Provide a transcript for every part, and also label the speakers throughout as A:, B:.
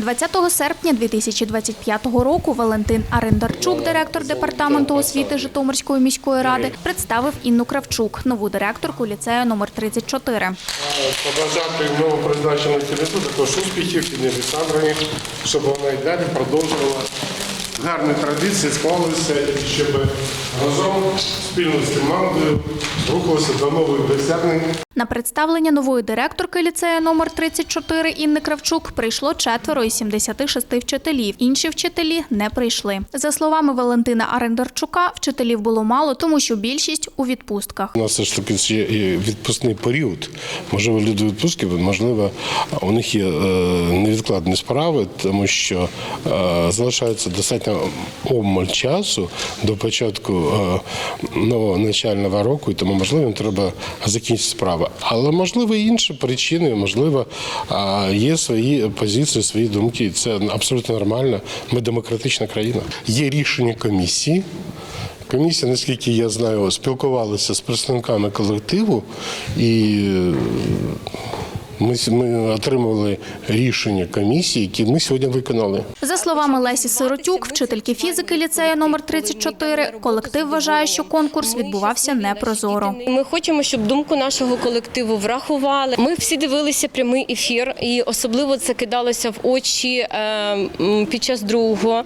A: 20 серпня 2025 року Валентин Арендарчук, директор департаменту освіти Житомирської міської ради, представив Інну Кравчук, нову директорку ліцею номер 34.
B: побажати новопризначеної керівнику також успіхів і Олександровні, щоб вона і далі продовжувала гарні традиції, склалися, щоб разом спільно з командою рухалися до нових досягнень.
A: На представлення нової директорки ліцею номер 34 Інни Кравчук прийшло четверо із 76 вчителів. Інші вчителі не прийшли. За словами Валентина Арендарчука, вчителів було мало, тому що більшість у відпустках.
B: У нас все ж таки і відпускний період. Можливо, люди відпустки, можливо, у них є е, невідкладні справи, тому що е, залишається достатньо обмаль часу до початку е, нового навчального року, і тому можливо їм треба закінчити справи. Але можливо інші причини, можливо, є свої позиції, свої думки. Це абсолютно нормально. Ми демократична країна. Є рішення комісії. Комісія, наскільки я знаю, спілкувалася з представниками колективу, і ми, с- ми отримали рішення комісії, які ми сьогодні виконали.
A: За словами Лесі Сиротюк, вчительки фізики ліцею номер 34, колектив вважає, що конкурс відбувався непрозоро.
C: Ми хочемо, щоб думку нашого колективу врахували. Ми всі дивилися прямий ефір, і особливо це кидалося в очі е, під час другого.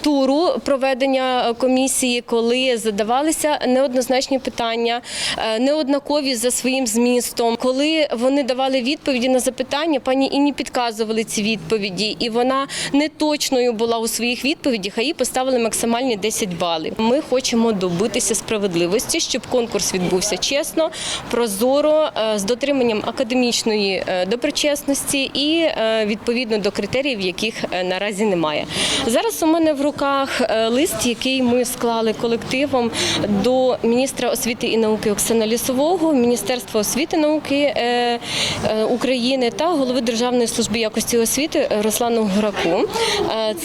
C: Туру проведення комісії, коли задавалися неоднозначні питання, е, неоднакові за своїм змістом. Коли вони давали відповіді на запитання, пані Інні підказували ці відповіді, і вона не точною була у своїх відповідях, а їй поставили максимальні 10 балів. Ми хочемо добитися справедливості, щоб конкурс відбувся чесно, прозоро, е, з дотриманням академічної е, доброчесності і відповідно до критеріїв, яких наразі немає. Зараз у мене в руках е, лист, який ми склали колективом до міністра освіти і науки Оксана Лісового, Міністерства освіти і науки е, е, України та голови Державної служби якості освіти Руслану Гураку.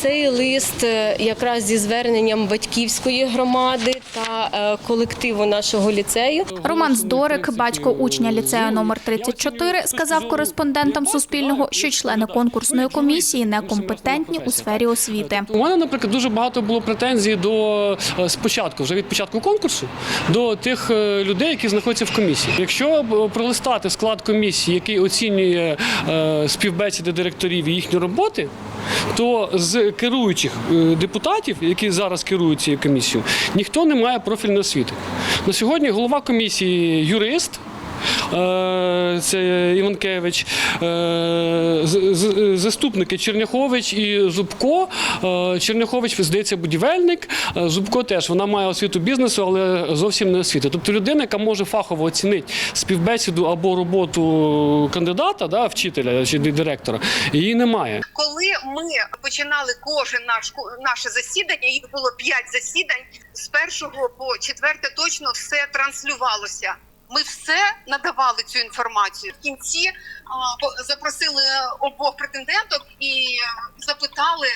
C: Цей лист якраз зі зверненням батьківської громади та колективу нашого ліцею.
A: Роман Здорик, батько учня ліцею номер 34, сказав кореспондентам Суспільного, що члени конкурсної комісії некомпетентні у сфері освіти.
D: У мене, наприклад, дуже багато було претензій до е, спочатку, вже від початку конкурсу, до тих е, людей, які знаходяться в комісії. Якщо пролистати склад комісії, який оцінює е, співбесіди директорів і їхні роботи, то з керуючих е, депутатів, які зараз керують цією комісією, ніхто не має профільної освіти. На сьогодні голова комісії юрист. Е, Це Іванкевич, е, заступники Черняхович і Зубко. Е, Черняхович, здається, будівельник. Зубко теж вона має освіту бізнесу, але зовсім не освіту. Тобто людина, яка може фахово оцінити співбесіду або роботу кандидата, да, вчителя чи директора, її немає.
E: коли ми починали кожен наш наше засідання, їх було п'ять засідань. З першого по четверте точно все транслювалося. Ми все надавали цю інформацію. В кінці запросили обох претенденток і запитали.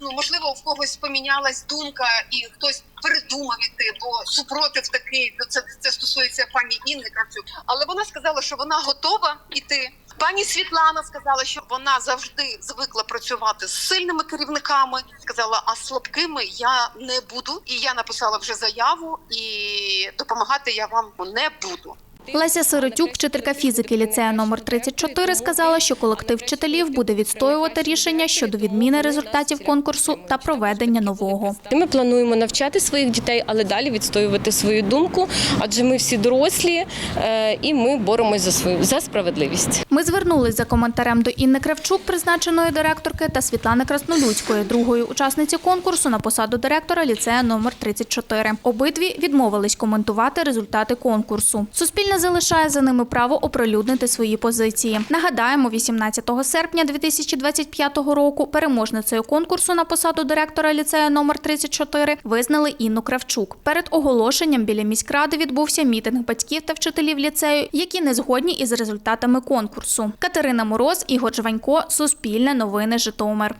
E: Ну можливо, в когось помінялась думка, і хтось передумав іти, бо супротив такий. ну, Це це стосується пані Інни Кравчук. Але вона сказала, що вона готова іти. Пані Світлана сказала, що вона завжди звикла працювати з сильними керівниками. Сказала, а слабкими я не буду. І я написала вже заяву, і допомагати я вам не буду.
A: Леся Сиротюк, вчителька фізики ліцею номер 34, сказала, що колектив вчителів буде відстоювати рішення щодо відміни результатів конкурсу та проведення нового.
C: Ми плануємо навчати своїх дітей, але далі відстоювати свою думку, адже ми всі дорослі е, і ми боремось за свою за справедливість.
A: Ми звернулись за коментарем до Інни Кравчук, призначеної директорки, та Світлани Краснолюдської, другої учасниці конкурсу на посаду директора ліцею номер 34. Обидві відмовились коментувати результати конкурсу. Суспільне залишає за ними право оприлюднити свої позиції. Нагадаємо, 18 серпня 2025 року переможницею конкурсу на посаду директора ліцею номер 34 визнали Інну Кравчук. Перед оголошенням біля міськради відбувся мітинг батьків та вчителів ліцею, які не згодні із результатами конкурсу. Катерина Мороз, Ігор Жванько, Суспільне новини, Житомир.